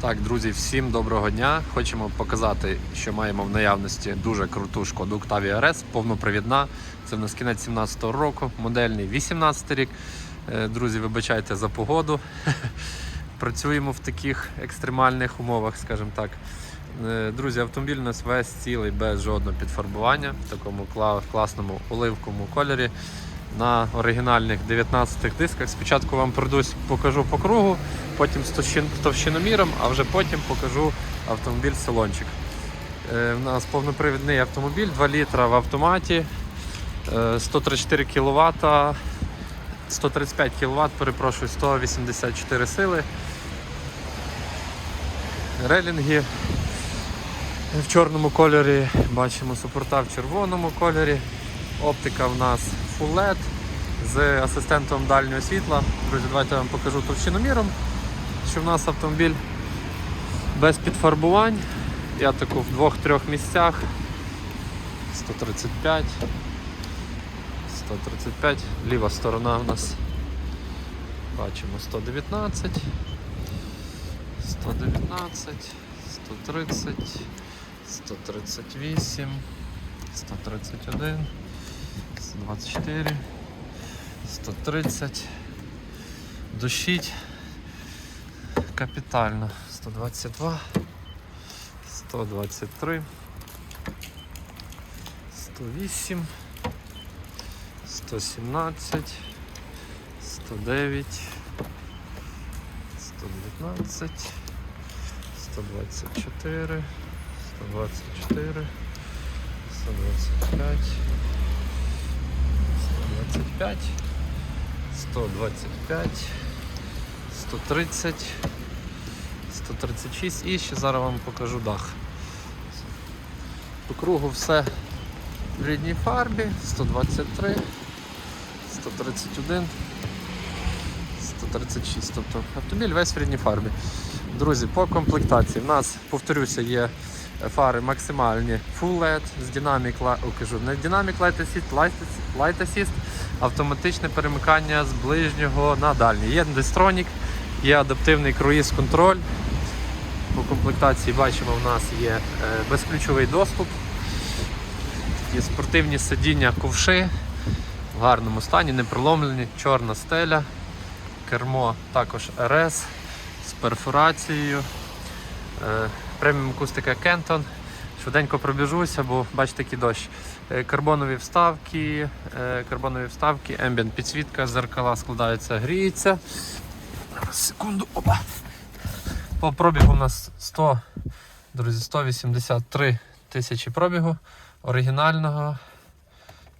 Так, друзі, всім доброго дня. Хочемо показати, що маємо в наявності дуже круту шкоду Octavia RS, повнопривідна. Це в нас кінець 17 року, модельний 18 рік. Е, Друзі, вибачайте за погоду. Працюємо в таких екстремальних умовах, скажімо так. Е, Друзі, автомобіль у нас весь цілий без жодного підфарбування в такому класному оливковому кольорі на оригінальних 19 дисках. Спочатку вам пройдусь, покажу по кругу, потім з товщин- товщиноміром, а вже потім покажу автомобіль салончик. Е, У нас повнопривідний автомобіль, 2 літра в автоматі, е, 134 кВт, 135 кВт, перепрошую, 184 сили. Релінги в чорному кольорі, бачимо супорта в червоному кольорі. Оптика в нас Full LED з асистентом дальнього світла. Друзі, давайте я вам покажу товщиноміром, що в нас автомобіль без підфарбувань. Я таку в двох-трьох місцях. 135. 135. Ліва сторона у нас. Бачимо 119. 119, 130, 138, 131, 124, 130. Дощить капітально. 122, 123, 108, 117, 109, 119, 124, 124, 125, 125, 125, 130, 136 і ще зараз вам покажу дах. По кругу все в рідній фарбі, 123, 131, 136. Тобто автомобіль весь в рідній фарбі. Друзі, по комплектації. В нас, повторюся, є фари максимальні Full LED з Light, о, кажу, не Dynamic Light Assist, Light Assist, автоматичне перемикання з ближнього на дальній. Є Destronік, є адаптивний круїз-контроль. По комплектації бачимо, в нас є е, безключовий доступ, є спортивні сидіння ковши в гарному стані, не проломлені, чорна стеля, кермо також РС з перфорацією, е, преміум акустика Кентон. Швиденько пробіжуся, бо бачите, який дощ. Е, Карбонові вставки, е, карбонові вставки, ембієнт підсвітка, зеркала складаються, гріються. Зараз, секунду, опа. По пробігу у нас 100, друзі, 183 тисячі пробігу оригінального.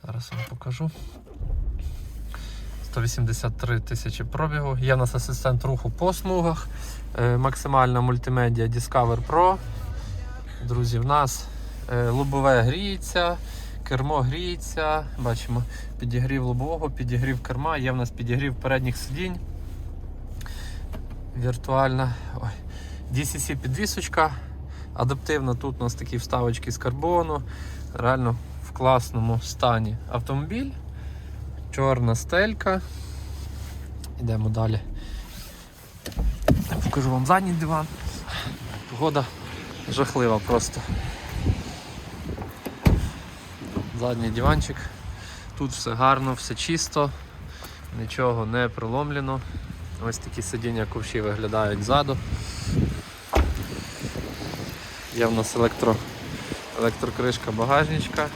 Зараз вам покажу. 183 тисячі пробігу. Є в нас асистент руху по смугах. Е, максимальна мультимедіа Discover Pro. Друзі, в нас е, лобове гріється, кермо гріється. Бачимо підігрів лобового, підігрів керма, є в нас підігрів передніх сидінь. Віртуальна. DCC підвісочка. Адаптивна, тут у нас такі вставочки з карбону. Реально в класному стані автомобіль. Чорна стелька. Йдемо далі. Покажу вам задній диван. Погода жахлива просто. Задній диванчик. Тут все гарно, все чисто, нічого не проломлено. Ось такі сидіння ковші виглядають ззаду. Є в нас електро, електрокришка багажничка,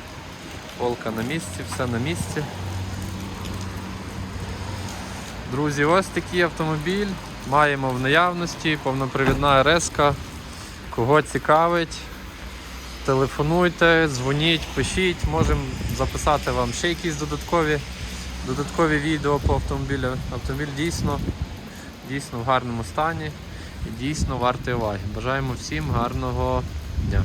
полка на місці, все на місці. Друзі, ось такий автомобіль маємо в наявності, повнопривідна РС. Кого цікавить, телефонуйте, дзвоніть, пишіть, можемо записати вам ще якісь додаткові, додаткові відео по автомобілю. Автомобіль дійсно, дійсно в гарному стані і дійсно вартий уваги. Бажаємо всім гарного дня.